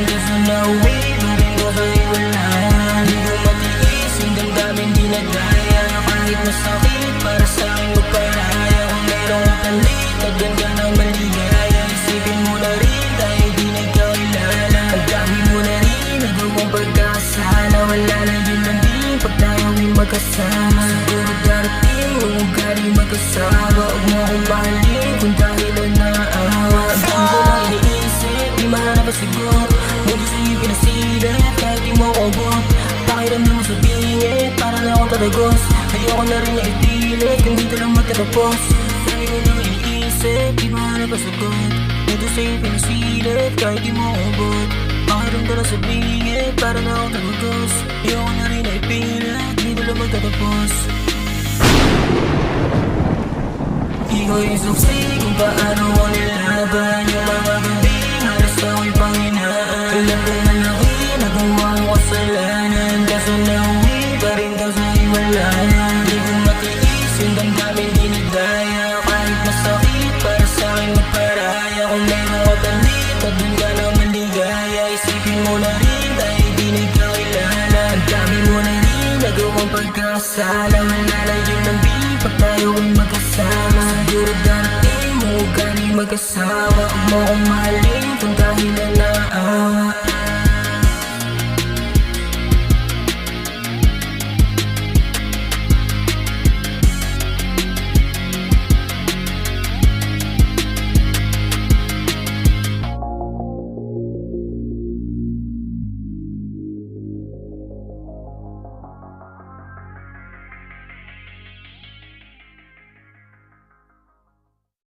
ang kasalawin Hindi ko kayo wala Hindi ko matiis Ang damdamin di nagdaya Kahit masakit Para sa akin mo karaya Kung merong makalit At ganda ng maligaya Isipin mo na rin Dahil na ikaw na rin Nagawang pagkakasala Wala na yun ang din Pag tayong magkasama Siguro darating Huwag ka rin magkasawa Huwag mo akong mahalin Kung dahil tatagos Ayoko na rin na ipilit, kung dito lang magtatapos Dami ko lang iniisip, di mahanap ang sagot Mundo sa'yo pinasilip, kahit di mo ako abot Pakiram ka na sa bingit, para na akong tatagos Ayoko na rin na ipilit, dito lang magtatapos Ikaw yung suksi kung paano ko nilaban Yung mga gabi, halos ako'y panginaan Alam ko sa iwalayan Di ko matiis, yung damdamin di nagdaya Kahit masakit, para sa akin magparaya. Kung meron ka Isipin mo na rin, dahil di nagkakilala. Ang dami mo na rin, nagawang pagkakasala Wala na yun ang pag tayo ay magkasama? Siguro darating mo galing mag-asawa Huwag mo akong mahalin